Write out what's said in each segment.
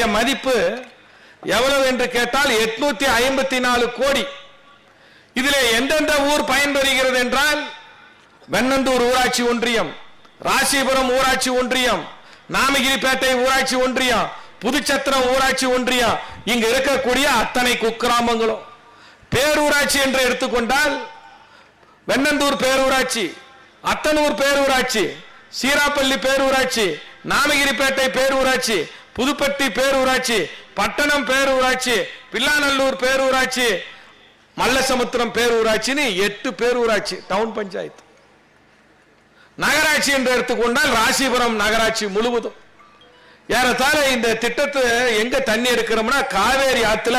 திட்டத்தினுடைய மதிப்பு எவ்வளவு என்று கேட்டால் எட்நூத்தி ஐம்பத்தி நாலு கோடி. இதில் எந்தெந்த ஊர் பயன்பெறுகிறது என்றால் வெண்ணந்தூர் ஊராட்சி ஒன்றியம் ராசிபுரம் ஊராட்சி ஒன்றியம் நாமகிரிப்பேட்டை ஊராட்சி ஒன்றியம் புதுச்சத்திரம் ஊராட்சி ஒன்றியம் இங்கு இருக்கக்கூடிய அத்தனை குக்கிராமங்களும். பேரூராட்சி என்று எடுத்துக்கொண்டால் வெண்ணந்தூர் பேரூராட்சி அத்தனூர் பேரூராட்சி சீராப்பள்ளி பேரூராட்சி நாமகிரிப்பேட்டை பேரூராட்சி புதுப்பட்டி பேரூராட்சி பட்டணம் பேரூராட்சி பில்லாநல்லூர் பேரூராட்சி மல்லசமுத்திரம் பேரூராட்சின்னு எட்டு பேரூராட்சி டவுன் பஞ்சாயத்து. நகராட்சி என்று எடுத்துக்கொண்டால் ராசிபுரம் நகராட்சி முழுவதும். ஏறத்தாழ இந்த திட்டத்தை எங்க தண்ணி எடுக்கிறோம்னா காவேரி ஆத்துல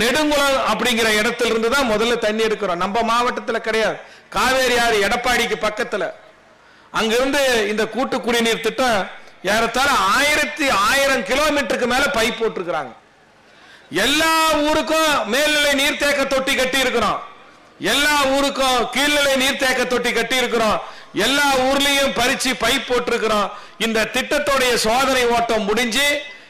நெடுங்குளம் அப்படிங்கிற இடத்துல இருந்து தான் முதல்ல தண்ணி எடுக்கிறோம். நம்ம மாவட்டத்துல கிடையாது. காவேரி ஆறு எடப்பாடிக்கு பக்கத்துல. அங்கிருந்து இந்த கூட்டு குடிநீர் திட்டம் ஏறத்தாழ ஆயிரத்தி ஆயிரம் கிலோமீட்டருக்கு மேல பைப் போட்டிருக்கிறாங்க. எல்லா ஊருக்கும் மேல்நிலை நீர்த்தேக்க தொட்டி கட்டி இருக்கிறோம் எல்லா ஊருக்கும் கீழ்நிலை நீர்த்தேக்க தொட்டி கட்டி இருக்கிறோம் எல்லா ஊர்லயும் பறிச்சு பைப் போட்டிருக்கிறோம். இந்த திட்டத்துடைய சோதனை ஓட்டம் முடிஞ்சு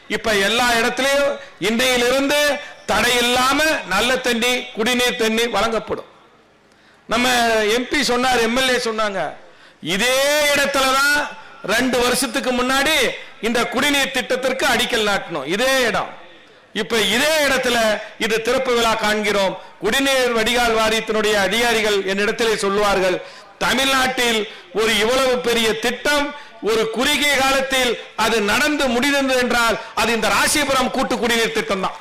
இப்ப எல்லா இடத்துலயும் இன்றையிலிருந்து தடை இல்லாம நல்ல தண்ணி குடிநீர் தண்ணி வழங்கப்படும். நம்ம எம்பி சொன்னார் எம்எல்ஏ சொன்னாங்க. இதே இடத்துல தான் ரெண்டு வருஷத்துக்கு முன்னாடி இந்த குடிநீர் திட்டத்திற்கு அடிக்கல் நாட்டணும். இதே இடம். இப்ப இதே இடத்துல இது திறப்பு விழா காண்கிறோம். குடிநீர் வடிகால் வாரியத்தினுடைய அதிகாரிகள் என்னிடத்திலே சொல்லுவார்கள் தமிழ்நாட்டில் ஒரு இவ்வளவு பெரிய திட்டம் ஒரு குறுகிய காலத்தில் அது நடந்து முடிந்தது என்றால் அது இந்த ராசிபுரம் கூட்டு குடிநீர் திட்டம் தான்.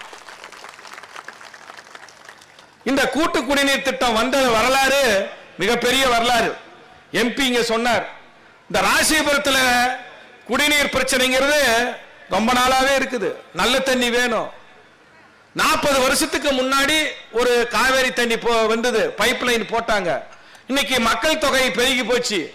இந்த கூட்டு குடிநீர் திட்டம் வந்த வரலாறு மிகப்பெரிய வரலாறு. எம்பி இங்க சொன்னார் இந்த ராசிபுரத்தில் குடிநீர் பிரச்சனைங்கிறது ரொம்ப நாளாவே இருக்குது. நல்ல தண்ணி வேணும். நாற்பது வருஷத்துக்கு முன்னாடி ஒரு காவேரி தண்ணி போ வந்தது. பைப் லைன் போட்டாங்க. இன்னைக்கு மக்கள் தொகை பெருகி போச்சு.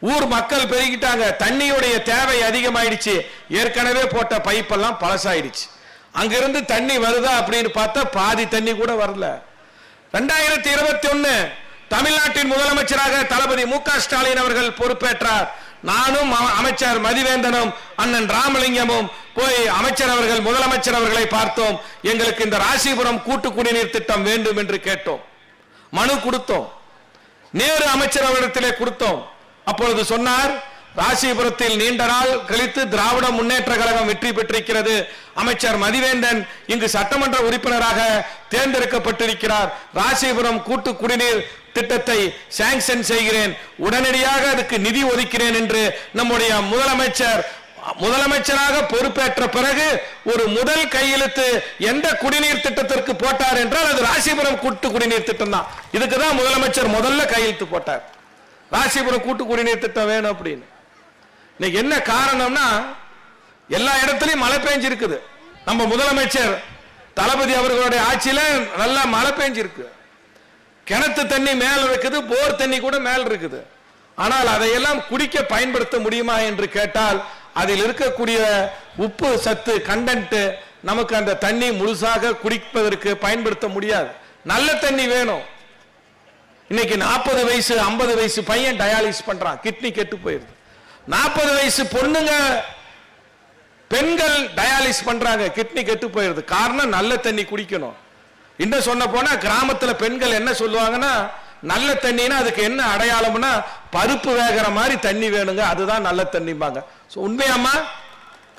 ஊர் மக்கள் பெருகிட்டாங்க. தண்ணியுடைய தேவை அதிகமாயிடுச்சு. ஏற்கனவே போட்ட பைப்பெல்லாம் பழசாயிடுச்சு. அங்கிருந்து தண்ணி வருதா அப்படின்னு பார்த்தா பாதி தண்ணி கூட வரல. ரெண்டாயிரத்தி இருபத்தி ஒன்னு தமிழ்நாட்டின் முதலமைச்சராக தளபதி மு ஸ்டாலின் அவர்கள் பொறுப்பேற்றார். நானும் அமைச்சர் மதிவேந்தனும் அண்ணன் ராமலிங்கமும் போய் அமைச்சர் அவர்கள் முதலமைச்சர் அவர்களை பார்த்தோம். எங்களுக்கு இந்த ராசிபுரம் கூட்டு குடிநீர் திட்டம் வேண்டும் என்று கேட்டோம். மனு கொடுத்தோம். நேரு அமைச்சர் அவரிடத்திலே கொடுத்தோம். அப்பொழுது சொன்னார் ராசிபுரத்தில் நீண்ட நாள் கழித்து திராவிட முன்னேற்ற கழகம் வெற்றி பெற்றிருக்கிறது. அமைச்சர் மதிவேந்தன் இங்கு சட்டமன்ற உறுப்பினராக தேர்ந்தெடுக்கப்பட்டிருக்கிறார். ராசிபுரம் கூட்டு குடிநீர் திட்டத்தை சாங்ஷன் செய்கிறேன். உடனடியாக அதுக்கு நிதி ஒதுக்கிறேன் என்று நம்முடைய முதலமைச்சர் முதலமைச்சராக பொறுப்பேற்ற பிறகு ஒரு முதல் கையெழுத்து எந்த குடிநீர் திட்டத்திற்கு போட்டார் என்றால் அது ராசிபுரம் கூட்டு குடிநீர் திட்டம் தான். இதுக்கு தான் முதலமைச்சர் முதல்ல கையெழுத்து போட்டார். ராசிபுரம் கூட்டு குடிநீர் திட்டம் வேணும் அப்படின்னு. இன்னைக்கு என்ன காரணம்னா எல்லா இடத்துலையும் மழை பெஞ்சிருக்குது. நம்ம முதலமைச்சர் தளபதி அவர்களுடைய ஆட்சியில நல்லா மழை பெஞ்சிருக்கு. கிணத்து தண்ணி மேல இருக்குது போர் தண்ணி கூட மேல இருக்குது. ஆனால் அதையெல்லாம் குடிக்க பயன்படுத்த முடியுமா என்று கேட்டால் அதில் இருக்கக்கூடிய உப்பு சத்து கண்டன்ட்டு நமக்கு அந்த தண்ணி முழுசாக குடிப்பதற்கு பயன்படுத்த முடியாது. நல்ல தண்ணி வேணும். இன்னைக்கு நாற்பது வயசு ஐம்பது வயசு பையன் டயாலிஸ் பண்றான் கிட்னி கெட்டு போயிருது. நாற்பது வயசு பொண்ணுங்க பெண்கள் டயாலிஸ் பண்றாங்க கிட்னி கெட்டு போயிருது. காரணம் நல்ல தண்ணி குடிக்கணும். இன்னும் சொன்ன போனா கிராமத்துல பெண்கள் என்ன சொல்லுவாங்கன்னா நல்ல தண்ணினா அதுக்கு என்ன அடையாளம்னா பருப்பு வேகிற மாதிரி தண்ணி வேணுங்க அதுதான் நல்ல தண்ணிம்பாங்க. So, உண்மையாம்மா?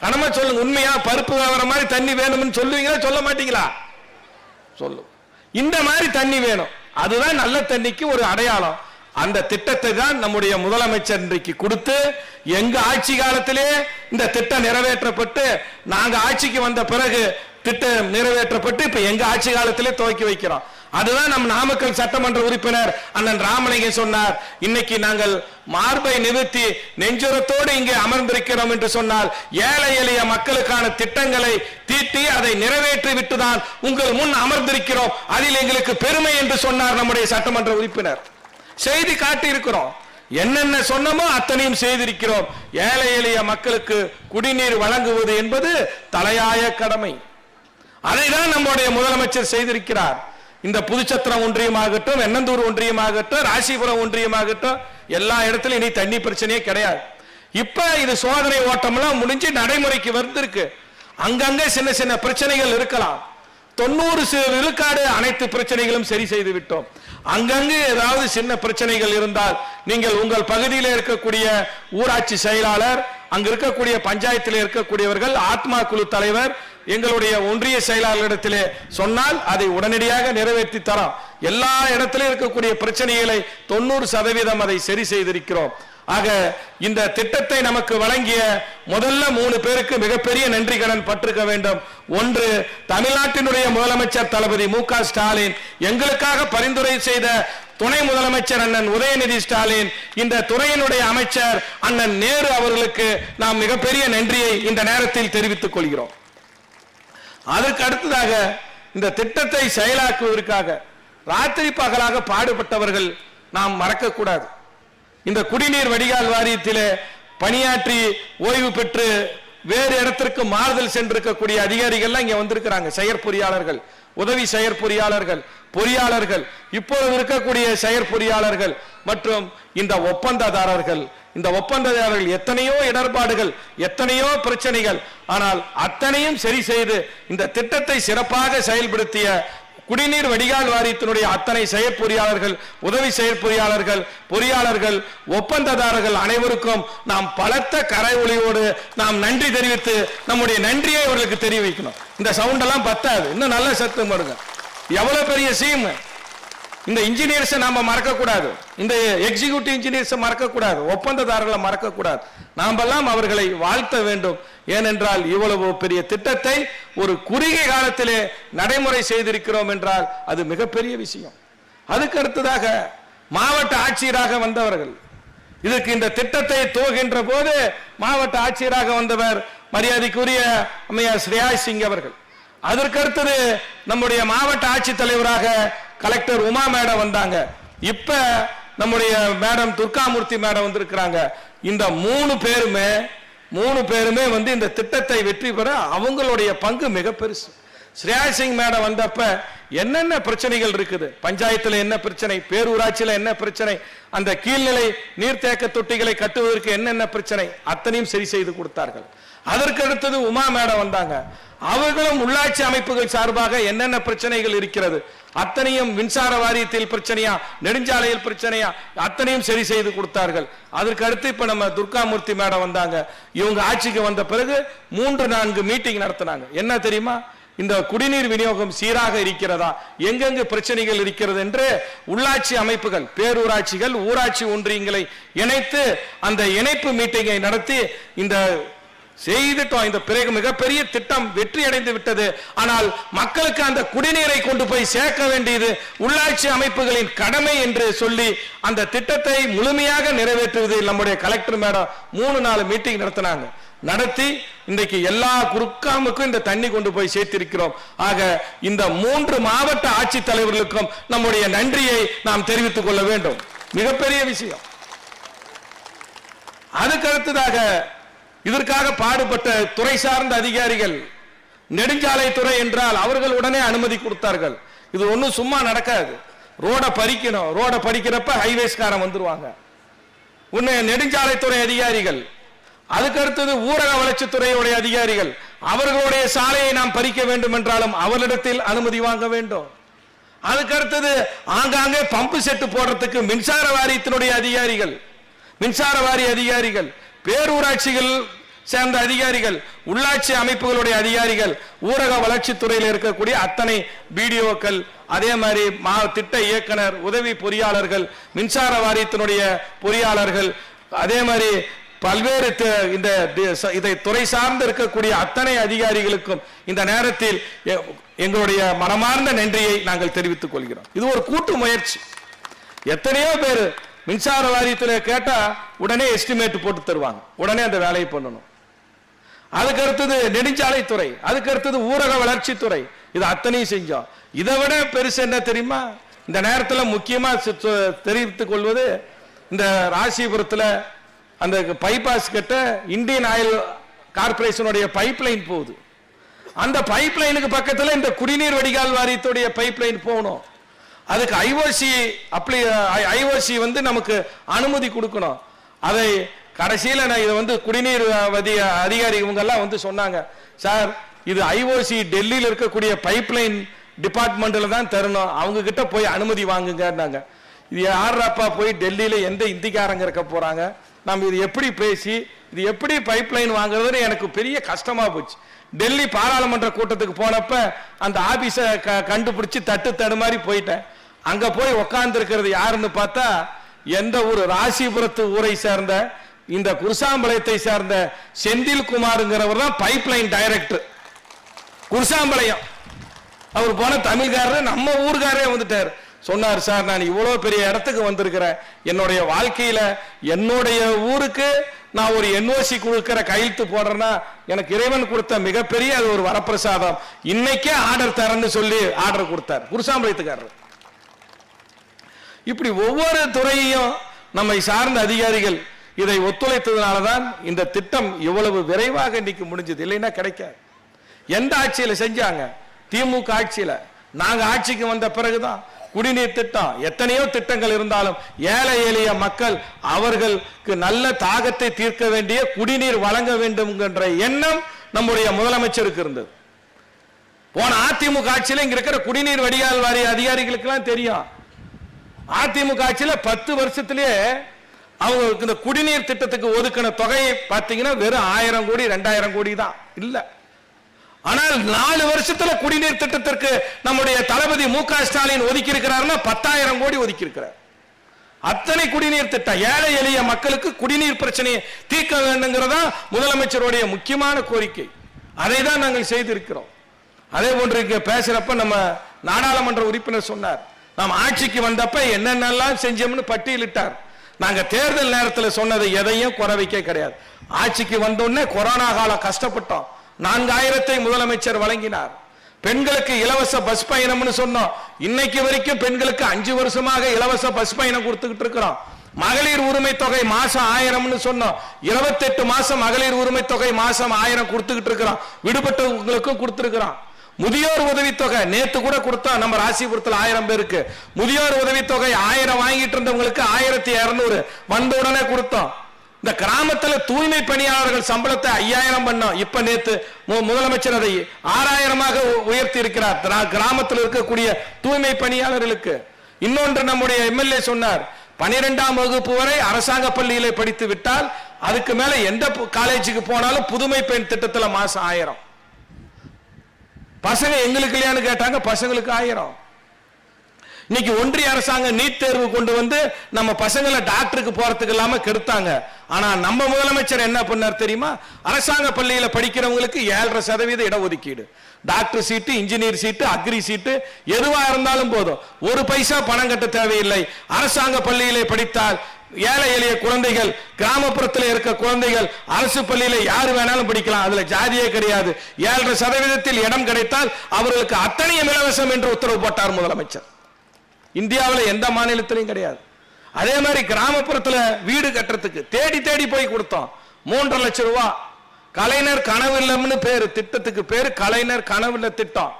கனமா சொல்லுங்க உண்மையா? பருப்பு வேகிற மாதிரி தண்ணி வேணும்னு சொல்லுவீங்களா சொல்ல மாட்டீங்களா? சொல்லும் இந்த மாதிரி தண்ணி வேணும். அதுதான் நல்ல தண்ணிக்கு ஒரு அடையாளம். அந்த திட்டத்தை தான் நம்முடைய முதலமைச்சர் இன்றைக்கு கொடுத்து எங்க ஆட்சி காலத்திலே இந்த திட்டம் நிறைவேற்றப்பட்டு நாங்க ஆட்சிக்கு வந்த பிறகு திட்டம் நிறைவேற்றப்பட்டு இப்ப எங்க ஆட்சி காலத்திலே துவக்கி வைக்கிறோம். அதுதான் நம் நாமக்கல் சட்டமன்ற உறுப்பினர் அண்ணன் ராமலிங்கம் சொன்னார். இன்னைக்கு நாங்கள் மார்பை நிறுத்தி நெஞ்சுரத்தோடு இங்கே அமர்ந்திருக்கிறோம் என்று சொன்னால் ஏழை எளிய மக்களுக்கான திட்டங்களை தீட்டி அதை நிறைவேற்றி விட்டுதான் உங்கள் முன் அமர்ந்திருக்கிறோம். அதில் எங்களுக்கு பெருமை என்று சொன்னார் நம்முடைய சட்டமன்ற உறுப்பினர். செய்தி காட்டி இருக்கிறோம் என்னென்ன சொன்னமோ அத்தனையும் செய்திருக்கிறோம். ஏழை எளிய மக்களுக்கு குடிநீர் வழங்குவது என்பது தலையாய கடமை. அதை தான் நம்முடைய முதலமைச்சர் செய்திருக்கிறார். இந்த புதுச்சத்திரம் ஒன்றியமாகட்டும் வெண்ணந்தூர் ஒன்றியமாகட்டும் ராசிபுரம் ஒன்றியமாகட்டும் எல்லா இடத்துலயும் இனி தண்ணி பிரச்சனையே கிடையாது. இப்ப இது சோதனை ஓட்டம்லாம் முடிஞ்சு நடைமுறைக்கு வந்திருக்கு. அங்கங்க சின்ன சின்ன பிரச்சனைகள் இருக்கலாம். தொண்ணூறு விழுக்காடு அனைத்து பிரச்சனைகளும் சரி செய்து விட்டோம். அங்கங்கு ஏதாவது சின்ன பிரச்சனைகள் இருந்தால் நீங்கள் உங்கள் பகுதியில் இருக்கக்கூடிய ஊராட்சி செயலாளர் அங்க இருக்கக்கூடிய பஞ்சாயத்தில் இருக்கக்கூடியவர்கள் ஆத்மா குழு தலைவர் எங்களுடைய ஒன்றிய செயலாளரிடத்திலே சொன்னால் அதை உடனடியாக நிறைவேற்றி தரோம். எல்லா இடத்திலும் இருக்கக்கூடிய பிரச்சனைகளை தொண்ணூறு சதவீதம் அதை சரி செய்திருக்கிறோம். ஆக இந்த திட்டத்தை நமக்கு வழங்கிய முதல்ல மூணு பேருக்கு மிகப்பெரிய நன்றி கடன் பட்டிருக்க வேண்டும். ஒன்று தமிழ்நாட்டினுடைய முதலமைச்சர் தளபதி மு ஸ்டாலின் எங்களுக்காக பரிந்துரை செய்த துணை முதலமைச்சர் அண்ணன் உதயநிதி ஸ்டாலின் இந்த துறையினுடைய அமைச்சர் அண்ணன் நேரு அவர்களுக்கு நாம் மிகப்பெரிய நன்றியை இந்த நேரத்தில் தெரிவித்துக் கொள்கிறோம். அதற்கு அடுத்ததாக இந்த திட்டத்தை செயலாக்குவதற்காக ராத்திரி பகலாக பாடுபட்டவர்கள் நாம் மறக்கக்கூடாது. இந்த குடிநீர் வடிகால் வாரியத்திலே பணியாற்றி ஓய்வு பெற்று வேறு இடத்திற்கு மாறுதல் சென்றிருக்கக்கூடிய அதிகாரிகள்லாம் இங்க வந்திருக்கிறாங்க. செயற்பொறியாளர்கள் உதவி செயற்பொறியாளர்கள் பொறியாளர்கள் இப்பொழுது இருக்கக்கூடிய செயற்பொறியாளர்கள் மற்றும் இந்த ஒப்பந்ததாரர்கள். இந்த ஒப்பந்ததாரர்கள் எத்தனையோ இடர்பாடுகள் எத்தனையோ பிரச்சனைகள். ஆனால் அத்தனையும் சரி செய்து இந்த திட்டத்தை சிறப்பாக செயல்படுத்திய குடிநீர் வடிகால் வாரியத்தினுடைய அத்தனை செயற்பொறியாளர்கள் உதவி செயற்பொறியாளர்கள் பொறியாளர்கள் ஒப்பந்ததாரர்கள் அனைவருக்கும் நாம் பலத்த கரை ஒளியோடு நாம் நன்றி தெரிவித்து நம்முடைய நன்றியை அவர்களுக்கு தெரிவிக்கணும். இந்த சவுண்ட் எல்லாம் பத்தாது. இன்னும் நல்ல சத்தம் வருங்க. எவ்வளவு பெரிய சீம்? இந்த இன்ஜினியர்ஸை நாம மறக்கக்கூடாது. இந்த எக்ஸிக்யூட்டிவ் இன்ஜினியர்ஸை மறக்கக்கூடாது. ஒப்பந்ததாரர்களை மறக்கக்கூடாது. நாமெல்லாம் அவர்களை வாழ்த்த வேண்டும். ஏனென்றால் இவ்வளவு பெரிய திட்டத்தை ஒரு குறுகிய காலத்திலே நடைமுறை செய்திருக்கிறோம் என்றால் அது மிகப்பெரிய விஷயம். அதுக்கு அடுத்ததாக மாவட்ட ஆட்சியராக வந்தவர்கள். இதற்கு இந்த திட்டத்தை துவகின்ற போது மாவட்ட ஆட்சியராக வந்தவர் மரியாதைக்குரிய அம்மையா ஸ்ரேயா சிங் அவர்கள். அதற்கடுத்தது நம்முடைய மாவட்ட ஆட்சித்தலைவராக கலெக்டர் உமா மேடம் வந்தாங்க. இப்ப நம்முடைய மேடம் துர்காமூர்த்தி மேடம் வந்திருக்கிறாங்க. இந்த மூணு பேருமே மூணு பேருமே வந்து இந்த திட்டத்தை வெற்றி பெற அவங்களுடைய பங்கு மிக பெருசு. ஸ்ரேயா சிங் மேடம் வந்தப்ப என்னென்ன பிரச்சனைகள் இருக்குது? பஞ்சாயத்தில் என்ன பிரச்சனை? பேரூராட்சியில் என்ன பிரச்சனை? அந்த கீழ்நிலை நீர்த்தேக்க தொட்டிகளை கட்டுவதற்கு என்னென்ன பிரச்சனை? அத்தனையும் சரி செய்து கொடுத்தார்கள். அதற்கு அடுத்தது உமா மேடம் வந்தாங்க. அவர்களும் உள்ளாட்சி அமைப்புகள் சார்பாக என்னென்ன பிரச்சனைகள் இருக்கிறது? அத்தனையும் மின்சார வாரியத்தில் பிரச்சனையா? நெடுஞ்சாலையில் பிரச்சனையா? அத்தனையும் சரி செய்து கொடுத்தார்கள். அதற்கு அடுத்து இப்ப நம்ம துர்காமூர்த்தி மேடம் வந்தாங்க. இவங்க ஆட்சிக்கு வந்த பிறகு மூன்று நான்கு மீட்டிங் நடத்தினாங்க. என்ன தெரியுமா? இந்த குடிநீர் விநியோகம் சீராக இருக்கிறதா? எங்கெங்கு பிரச்சனைகள் இருக்கிறது என்று உள்ளாட்சி அமைப்புகள் பேரூராட்சிகள் ஊராட்சி ஒன்றியங்களை இணைத்து அந்த இணைப்பு மீட்டிங்கை நடத்தி இந்த செய்துட்டோம். இந்த பிறகு மிகப்பெரிய திட்டம் வெற்றி அடைந்து விட்டது. ஆனால் மக்களுக்கு அந்த குடிநீரை கொண்டு போய் சேர்க்க வேண்டியது உள்ளாட்சி அமைப்புகளின் கடமை என்று சொல்லி அந்த திட்டத்தை முழுமையாக நிறைவேற்றுவதில் நம்முடைய கலெக்டர் மேடம் மூணு நாலு மீட்டிங் நடத்தினாங்க. நடத்தி இன்றைக்கு எல்லா குறுக்காமுக்கும் இந்த தண்ணி கொண்டு போய் சேர்த்திருக்கிறோம். ஆக இந்த மூன்று மாவட்ட ஆட்சித்தலைவர்களுக்கும் நம்முடைய நன்றியை நாம் தெரிவித்துக் கொள்ள வேண்டும். மிகப்பெரிய விஷயம். அதுக்கு அடுத்ததாக இதற்காக பாடுபட்ட துறை சார்ந்த அதிகாரிகள் நெடுஞ்சாலைத்துறை என்றால் அவர்கள் உடனே அனுமதி கொடுத்தார்கள். இது ஒன்றும் சும்மா நடக்காது. ரோடை பறிக்கணும். ரோடை பறிக்கிறப்ப ஹைவேஸ்காரன் வந்துருவாங்க. உன்னை நெடுஞ்சாலைத்துறை அதிகாரிகள் அதுக்கு அடுத்தது ஊரக வளர்ச்சித்துறையுடைய அதிகாரிகள் அவர்களுடைய சாலையை நாம் பறிக்க வேண்டும் என்றாலும் அவரிடத்தில் அனுமதி வாங்க வேண்டும். அதுக்கு அடுத்தது ஆங்காங்கே பம்பு செட்டு போடுறதுக்கு மின்சார வாரியத்தினுடைய அதிகாரிகள் மின்சார வாரிய அதிகாரிகள் பேரூராட்சிகள் சேர்ந்த அதிகாரிகள் உள்ளாட்சி அமைப்புகளுடைய அதிகாரிகள் ஊரக வளர்ச்சித்துறையில் இருக்கக்கூடிய அத்தனை பிடிஓக்கள் அதே மாதிரி மா திட்ட இயக்குனர் உதவி பொறியாளர்கள் மின்சார வாரியத்தினுடைய பொறியாளர்கள் அதே மாதிரி பல்வேறு இந்த இதை துறை சார்ந்து இருக்கக்கூடிய அத்தனை அதிகாரிகளுக்கும் இந்த நேரத்தில் எங்களுடைய மனமார்ந்த நன்றியை நாங்கள் தெரிவித்துக் கொள்கிறோம். இது ஒரு கூட்டு முயற்சி. எத்தனையோ பேர் மின்சார வாரியத்தில் கேட்டால் உடனே எஸ்டிமேட் போட்டு தருவாங்க. உடனே அந்த வேலையை பண்ணணும். அதுக்கு அடுத்தது நெடுஞ்சாலைத்துறை அதுக்கு அடுத்தது ஊரக வளர்ச்சித்துறை. இது அத்தனையும் செஞ்சோம். இதை விட பெருசு என்ன தெரியுமா? இந்த நேரத்தில் முக்கியமா தெரிவித்துக் கொள்வது இந்த ராசிபுரத்தில் அந்த பைபாஸ் கிட்ட இந்தியன் ஆயில் கார்பரேஷனுடைய பைப் லைன் போகுது. அந்த பைப் லைனுக்கு பக்கத்தில் இந்த குடிநீர் வடிகால் வாரியத்துடைய பைப் லைன் போகணும். அதுக்கு ஐஓசி அப்ளை ஐஓசி வந்து நமக்கு அனுமதி கொடுக்கணும். அதை கடைசியில் நான் இதை வந்து குடிநீர் வதி அதிகாரி இவங்கெல்லாம் வந்து சொன்னாங்க. சார் இது ஐஓசி டெல்லியில் இருக்கக்கூடிய பைப்லைன் டிபார்ட்மெண்ட்டில் தான் தரணும். அவங்க கிட்ட போய் அனுமதி வாங்குங்கன்னாங்க. இது யாரப்பா போய் டெல்லியில் எந்த இந்திக்காரங்க இருக்க போகிறாங்க நம்ம இது எப்படி பேசி இது எப்படி பைப்லைன் வாங்குறதுன்னு எனக்கு பெரிய கஷ்டமா போச்சு. டெல்லி பாராளுமன்ற கூட்டத்துக்கு போனப்ப அந்த ஆஃபீஸை க கண்டுபிடிச்சி தட்டு தடுமாறி போயிட்டேன். அங்கே போய் உக்காந்துருக்கிறது யாருன்னு பார்த்தா எந்த ஊர் ராசிபுரத்து ஊரை சேர்ந்த இந்த குருசாம்பாளையத்தை சேர்ந்த செந்தில் குமாருங்கிறவர் தான் பைப்லைன் டைரக்டர் குருசாம்பாளையம். அவர் போன தமிழ்காரர் நம்ம ஊர்காரே வந்துட்டார். சொன்னார் சார் நான் இவ்வளோ பெரிய இடத்துக்கு வந்திருக்கிறேன். என்னுடைய வாழ்க்கையில் என்னுடைய ஊருக்கு நான் ஒரு என்ஓசி கொடுக்கிற கையெழுத்து போடுறேன்னா எனக்கு இறைவன் கொடுத்த மிகப்பெரிய அது ஒரு வரப்பிரசாதம். இன்னைக்கே ஆர்டர் தரேன்னு சொல்லி ஆர்டர் கொடுத்தார். குருசாம்பாளையத்துக்காரர். இப்படி ஒவ்வொரு துறையையும் நம்மை சார்ந்த அதிகாரிகள் இதை ஒத்துழைத்ததுனால தான் இந்த திட்டம் இவ்வளவு விரைவாக இன்னைக்கு முடிஞ்சது. இல்லைன்னா கிடைக்காது. எந்த ஆட்சியில செஞ்சாங்க? திமுக ஆட்சியில. நாங்க ஆட்சிக்கு வந்த பிறகுதான். குடிநீர் திட்டம். எத்தனையோ திட்டங்கள் இருந்தாலும் ஏழை எளிய மக்கள் அவர்களுக்கு நல்ல தாகத்தை தீர்க்க வேண்டிய குடிநீர் வழங்க வேண்டும் என்ற எண்ணம் நம்முடைய முதலமைச்சருக்கு இருந்தது. போன அதிமுக ஆட்சியில இங்க இருக்கிற குடிநீர் வடிகால் வாரிய அதிகாரிகளுக்கு எல்லாம் தெரியும். அதிமுக ஆட்சியில பத்து வருஷத்திலேயே அவங்களுக்கு இந்த குடிநீர் திட்டத்துக்கு ஒதுக்கின தொகையை பார்த்தீங்கன்னா வெறும் ஆயிரம் கோடி ரெண்டாயிரம் கோடி தான். இல்ல. ஆனால் நாலு வருஷத்துல குடிநீர் திட்டத்திற்கு நம்முடைய தளபதி மு க ஸ்டாலின் ஒதுக்கி இருக்கிறாருன்னா பத்தாயிரம் கோடி ஒதுக்கி இருக்கிறார் அத்தனை குடிநீர் திட்டம் ஏழை எளிய மக்களுக்கு குடிநீர் பிரச்சனையை தீர்க்க வேண்டுங்கிறதா முதலமைச்சருடைய முக்கியமான கோரிக்கை. அதை தான் நாங்கள் செய்திருக்கிறோம். அதே போன்று இங்க பேசுறப்ப நம்ம நாடாளுமன்ற உறுப்பினர் சொன்னார் நாம் ஆட்சிக்கு வந்தப்ப என்னென்னலாம் செஞ்சோம்னு பட்டியலிட்டார். நாங்க தேர்தல் நேரத்தில் சொன்னது எதையும் குறை கிடையாது. ஆட்சிக்கு வந்தோடனே கொரோனா காலம் கஷ்டப்பட்டோம். நான்காயிரத்தை முதலமைச்சர் வழங்கினார். பெண்களுக்கு இலவச பஸ் பயணம்னு சொன்னோம். இன்னைக்கு வரைக்கும் பெண்களுக்கு அஞ்சு வருஷமாக இலவச பஸ் பயணம் கொடுத்துக்கிட்டு இருக்கிறோம். மகளிர் உரிமை தொகை மாசம் ஆயிரம்னு சொன்னோம். இருபத்தெட்டு மாசம் மகளிர் உரிமை தொகை மாசம் ஆயிரம் கொடுத்துக்கிட்டு இருக்கிறோம். விடுபட்டவங்களுக்கும் கொடுத்துருக்கிறோம். முதியோர் உதவித்தொகை நேத்து கூட கொடுத்தோம் நம்ம ராசிபுரத்தில் ஆயிரம் பேருக்கு முதியோர் உதவித்தொகை ஆயிரம் வாங்கிட்டு இருந்தவங்களுக்கு ஆயிரத்தி இருநூறு. வந்த உடனே கொடுத்தோம். இந்த கிராமத்தில் தூய்மை பணியாளர்கள் சம்பளத்தை ஐயாயிரம் பண்ணோம். இப்ப நேத்து மு- முதலமைச்சர் அதை ஆறாயிரமாக உ- உயர்த்தி இருக்கிறார். கிராமத்தில் இருக்கக்கூடிய தூய்மை பணியாளர்களுக்கு. இன்னொன்று நம்முடைய எம்எல்ஏ சொன்னார். பனிரெண்டாம் வகுப்பு வரை அரசாங்க பள்ளியிலே படித்து விட்டால் அதுக்கு மேல எந்த காலேஜுக்கு போனாலும் புதுமை பெண் திட்டத்தில் மாசம் ஆயிரம். பசங்க எங்களுக்கு இல்லையான்னு கேட்டாங்க பசங்களுக்கு ஆயிரம். இன்னைக்கு ஒன்றிய அரசாங்கம் நீட் தேர்வு கொண்டு வந்து நம்ம பசங்களை டாக்டருக்கு போறதுக்கு இல்லாம கெடுத்தாங்க. ஆனா நம்ம முதலமைச்சர் என்ன பண்ணார் தெரியுமா? அரசாங்க பள்ளியில படிக்கிறவங்களுக்கு ஏழரை சதவீத இடஒதுக்கீடு. Doctor seat engineer seat agri seat எதுவா இருந்தாலும் போதும். ஒரு பைசா பணம் கட்ட தேவையில்லை. அரசாங்க பள்ளியிலே படித்தால் ஏழை எளிய குழந்தைகள் கிராமப்புறத்தில் இருக்க குழந்தைகள் அரசு பள்ளியில யாரு வேணாலும் படிக்கலாம். அதுல ஜாதியே கிடையாது. ஏழரை சதவீதத்தில் இடம் கிடைத்தால் அவர்களுக்கு அத்தனையும் இலவசம் என்று உத்தரவு போட்டார் முதலமைச்சர். இந்தியாவில் எந்த மாநிலத்திலையும் கிடையாது. அதே மாதிரி கிராமப்புறத்தில் வீடு கட்டுறதுக்கு தேடி தேடி போய் கொடுத்தோம். மூன்றரை லட்சம் ரூபா. கலைஞர் கனவு இல்லம்னு பேரு திட்டத்துக்கு பேரு கலைஞர் கனவு இல்ல திட்டம்.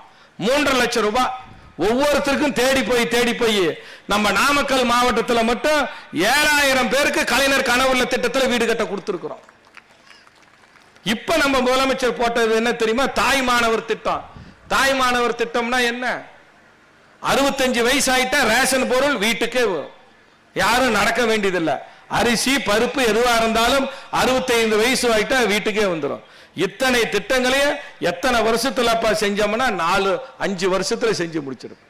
மூன்றரை லட்சம் ரூபாய் ஒவ்வொருத்தருக்கும் தேடி போய் தேடி போய் நம்ம நாமக்கல் மாவட்டத்துல மட்டும் ஏழாயிரம் பேருக்கு கலைஞர் கனவுள்ள திட்டத்தில் திட்டத்துல வீடு கட்ட கொடுத்துருக்குறோம். இப்ப நம்ம முதலமைச்சர் போட்டது என்ன தெரியுமா? தாய் மாணவர் திட்டம். தாய் மாணவர் திட்டம்னா என்ன? அறுபத்தஞ்சு வயசு ஆயிட்டா ரேஷன் பொருள் வீட்டுக்கே வரும். யாரும் நடக்க வேண்டியதில்லை. அரிசி பருப்பு எதுவா இருந்தாலும் அறுபத்தைந்து வயசு ஆயிட்டா வீட்டுக்கே வந்துடும் இத்தனை திட்டங்களையும் எத்தனை வருஷத்துலப்பா செஞ்சோம்னா நாலு அஞ்சு வருஷத்துல செஞ்சு முடிச்சிடும்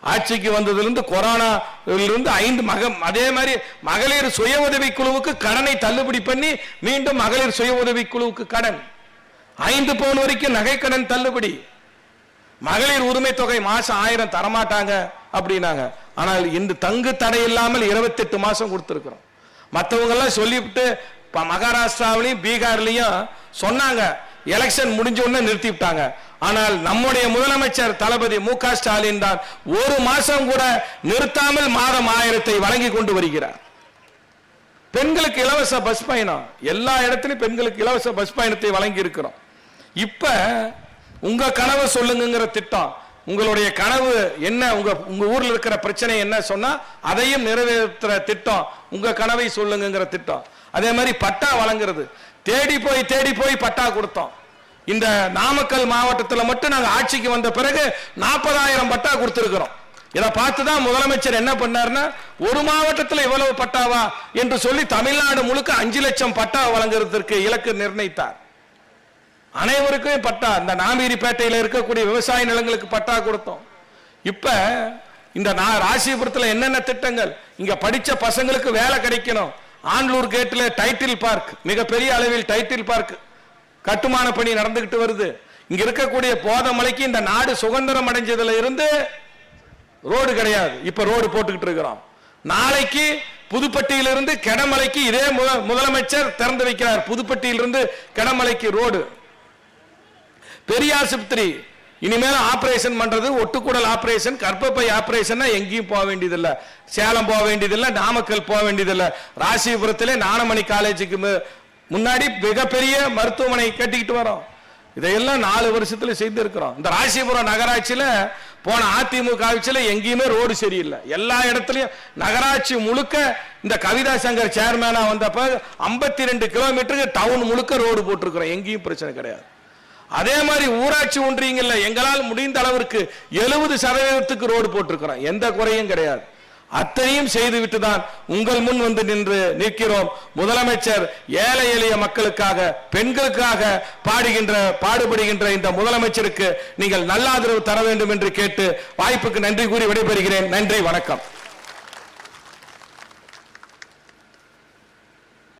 ஆட்சிக்கு வந்ததிலிருந்து கொரோனாவிலிருந்து ஐந்து மக அதே மாதிரி மகளிர் சுய உதவி குழுவுக்கு கடனை தள்ளுபடி பண்ணி மீண்டும் மகளிர் சுய உதவி குழுவுக்கு கடன். ஐந்து பவுன் வரைக்கும் நகை கடன் தள்ளுபடி. மகளிர் உரிமை தொகை மாசம் ஆயிரம் தரமாட்டாங்க அப்படின்னாங்க. ஆனால் இந்த தங்கு தடை இல்லாமல் 28 மாசம் கொடுத்துருக்குறோம். மற்றவங்கெல்லாம் சொல்லிவிட்டு இப்ப மகாராஷ்டிராவிலையும் பீகார்லயும் சொன்னாங்க. எலெக்ஷன் முடிஞ்ச உடனே நிறுத்தி விட்டாங்க. ஆனால் நம்முடைய முதலமைச்சர் தளபதி மு க ஸ்டாலின் தான் ஒரு மாசம் கூட நிறுத்தாமல் மாதம் ஆயிரத்தை வழங்கி கொண்டு வருகிறார். பெண்களுக்கு இலவச பஸ் பயணம். எல்லா இடத்துலையும் பெண்களுக்கு இலவச பஸ் பயணத்தை வழங்கி இருக்கிறோம் இப்ப உங்க கனவு சொல்லுங்கங்கிற திட்டம் உங்களுடைய கனவு என்ன உங்க உங்க ஊர்ல இருக்கிற பிரச்சனை என்ன சொன்னா அதையும் நிறைவேற்றுற திட்டம் உங்க கனவை சொல்லுங்கங்கிற திட்டம். அதே மாதிரி பட்டா வழங்குறது. தேடி போய் தேடி போய் பட்டா கொடுத்தோம். இந்த நாமக்கல் மாவட்டத்தில் மட்டும் நாங்கள் ஆட்சிக்கு வந்த பிறகு நாற்பதாயிரம் பட்டா கொடுத்துருக்குறோம். இதை பார்த்து தான் முதலமைச்சர் என்ன பண்ணாருன்னா ஒரு மாவட்டத்தில் இவ்வளவு பட்டாவா என்று சொல்லி தமிழ்நாடு முழுக்க அஞ்சு லட்சம் பட்டா வழங்குறதற்கு இலக்கு நிர்ணயித்தார். அனைவருக்கும் பட்டா இந்த நாமீரிப்பேட்டையில் இருக்கக்கூடிய விவசாய நிலங்களுக்கு பட்டா கொடுத்தோம். இப்ப இந்த நான் ராசிபுரத்தில் என்னென்ன திட்டங்கள்? இங்க படிச்ச பசங்களுக்கு வேலை கிடைக்கணும். ஆண்லூர் கேட்டில் டைட்டில் பார்க் மிகப்பெரிய அளவில் டைட்டில் பார்க். கட்டுமான பணி நடந்துகிட்டு வருது. இங்க இருக்கக்கூடிய போதமலைக்கு இந்த நாடு சுதந்திரம் அடைஞ்சதுல இருந்து ரோடு கிடையாது. இப்ப ரோடு போட்டுக்கிட்டு இருக்கிறோம். நாளைக்கு புதுப்பட்டியிலிருந்து கெடமலைக்கு இதே முதலமைச்சர் திறந்து வைக்கிறார். புதுப்பட்டியிலிருந்து கெடமலைக்கு ரோடு. பெரிய ஆஸ்பத்திரி இனிமேல் ஆபரேஷன் பண்றது ஒட்டுக்குடல் ஆபரேஷன் கர்ப்பப்பை ஆபரேஷன் எங்கேயும் போக வேண்டியதில்லை. சேலம் போக வேண்டியதில்லை நாமக்கல் போக வேண்டியதில்லை. ராசிபுரத்திலே நாணமணி காலேஜுக்கு முன்னாடி மிகப்பெரிய மருத்துவமனை கட்டிக்கிட்டு வரோம். இதையெல்லாம் நாலு வருஷத்துல செய்து இருக்கிறோம் இந்த ராசிபுரம் நகராட்சியில போன அதிமுக ஆட்சியில எங்கேயுமே ரோடு சரியில்லை. எல்லா இடத்துலயும் நகராட்சி முழுக்க இந்த கவிதா சங்கர் சேர்மேனா வந்தப்ப 52 ரெண்டு கிலோமீட்டருக்கு டவுன் முழுக்க ரோடு போட்டிருக்கிறோம். எங்கேயும் பிரச்சனை கிடையாது. அதே மாதிரி ஊராட்சி ஒன்றியங்கள்ல எங்களால் முடிந்த அளவிற்கு எழுபது சதவீதத்துக்கு ரோடு போட்டிருக்கிறோம். எந்த குறையும் கிடையாது. அத்தனையும் செய்துவிட்டு தான் உங்கள் முன் வந்து நின்று நிற்கிறோம். முதலமைச்சர் ஏழை எளிய மக்களுக்காக பெண்களுக்காக பாடுகின்ற பாடுபடுகின்ற இந்த முதலமைச்சருக்கு நீங்கள் நல்லாதரவு தர வேண்டும் என்று கேட்டு வாய்ப்புக்கு நன்றி கூறி விடைபெறுகிறேன். நன்றி வணக்கம்.